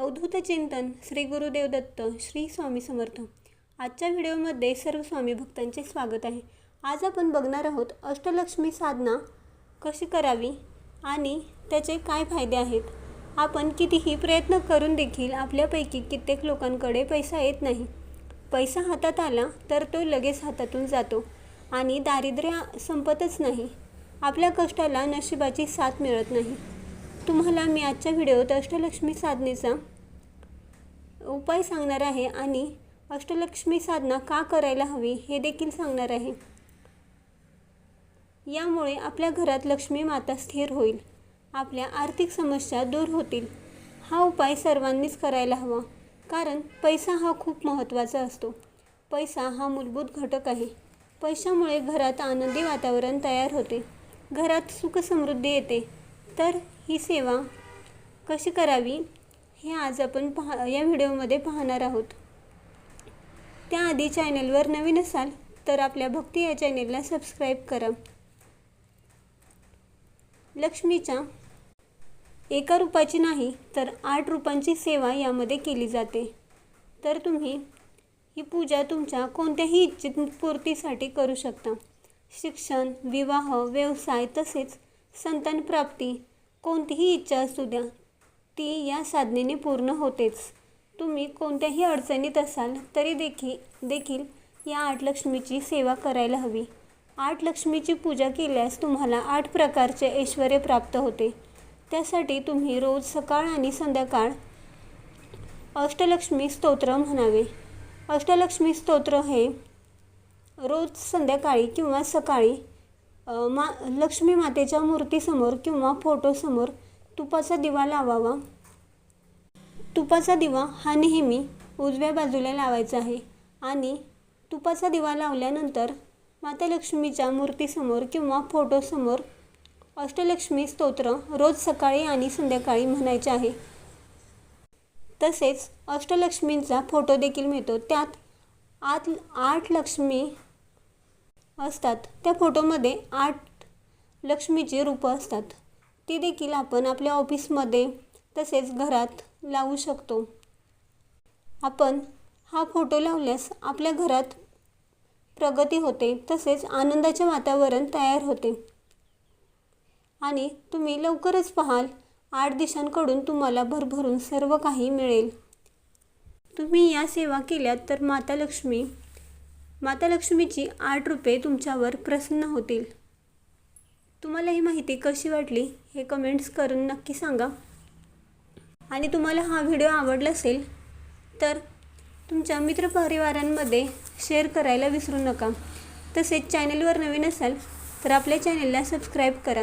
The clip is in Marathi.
अवधूत चिंतन श्री गुरुदेव दत्त श्री स्वामी समर्थ. आजच्या व्हिडिओमध्ये सर्व स्वामी भक्तांचे स्वागत आहे. आज आपण बघणार आहोत अष्टलक्ष्मी साधना कशी करावी आणि त्याचे काय फायदे आहेत? आपण कितीही प्रयत्न करून देखील आपल्यापैकी कित्येक लोकांकडे पैसा येत नाही. पैसा हातात आला तर तो लगेच हातातून जातो आणि दारिद्र्य संपतच नाही. आपल्या कष्टाला नशिबाची साथ मिळत नाही. तुम्हाला मी आजच्या व्हिडिओत अष्टलक्ष्मी साधनेचा उपाय सांगणार आहे आणि अष्टलक्ष्मी साधना का करायला हवी हे देखील सांगणार आहे. यामुळे आपल्या घरात लक्ष्मी माता स्थिर होईल. आपल्या आर्थिक समस्या दूर होतील. हा उपाय सर्वांनीच करायला हवा. कारण पैसा हा खूप महत्त्वाचा असतो. पैसा हा मूलभूत घटक आहे. पैशामुळे घरात आनंदी वातावरण तयार होते. घरात सुखसमृद्धी येते. तर ही सेवा कशी करावी हे आज आपण पहा या व्हिडिओमध्ये पाहणार आहोत. त्याआधी चॅनलवर नवीन असाल तर आपल्या भक्ती या चॅनेलला सबस्क्राईब करा. लक्ष्मीच्या एका रूपाची नाही तर आठ रूपांची सेवा यामध्ये केली जाते. तर तुम्ही ही पूजा तुमच्या कोणत्याही इच्छित पूर्तीसाठी करू शकता. शिक्षण विवाह व्यवसाय तसेच संतान प्राप्ती कोणतीही इच्छा असू द्या. ती या साधनेने पूर्ण होतेच. तुम्ही कोणत्याही अडचणीत असाल तरी देखी देखील या आठ लक्ष्मीची सेवा करायला हवी. आठ लक्ष्मीची पूजा केल्यास तुम्हाला आठ प्रकारचे ऐश्वर प्राप्त होते. त्यासाठी तुम्ही रोज सकाळ आणि संध्याकाळ अष्टलक्ष्मी स्तोत्र म्हणावे. अष्टलक्ष्मी स्तोत्र हे रोज संध्याकाळी किंवा सकाळी मा लक्ष्मी मातेच्या मूर्तीसमोर किंवा फोटोसमोर तुपाचा दिवा लावावा. तुपाचा दिवा हा नेहमी उजव्या बाजूला लावायचा आहे आणि तुपाचा दिवा लावल्यानंतर माता लक्ष्मीच्या मूर्तीसमोर किंवा फोटोसमोर अष्टलक्ष्मी स्तोत्र रोज सकाळी आणि संध्याकाळी म्हणायचे आहे. तसेच अष्टलक्ष्मींचा फोटो देखील मिळतो. त्यात आत आठ लक्ष्मी असतात. त्या फोटोमध्ये आठ लक्ष्मीचे रूपं असतात. ती देखील आपण आपल्या ऑफिसमध्ये तसेच घरात लावू शकतो. आपण हा फोटो लावल्यास आपल्या घरात प्रगती होते. तसेच आनंदाचे वातावरण तयार होते. आणि तुम्ही लवकरच पाहाल आठ दिशांकडून तुम्हाला भरभरून सर्व काही मिळेल. तुम्ही या सेवा केल्यात तर माता लक्ष्मी माता लक्ष्मीची आठ रुपये तुमच्यावर प्रसन्न होतील. तुम्हाला ही माहिती कशी वाटली हे कमेंट्स करून नक्की सांगा. आणि तुम्हाला हा व्हिडिओ आवडला असेल तर तुमच्या मित्रपरिवारांमध्ये शेअर करायला विसरू नका. तसेच चॅनलवर नवीन असाल तर आपल्या चॅनलला सबस्क्राईब करा.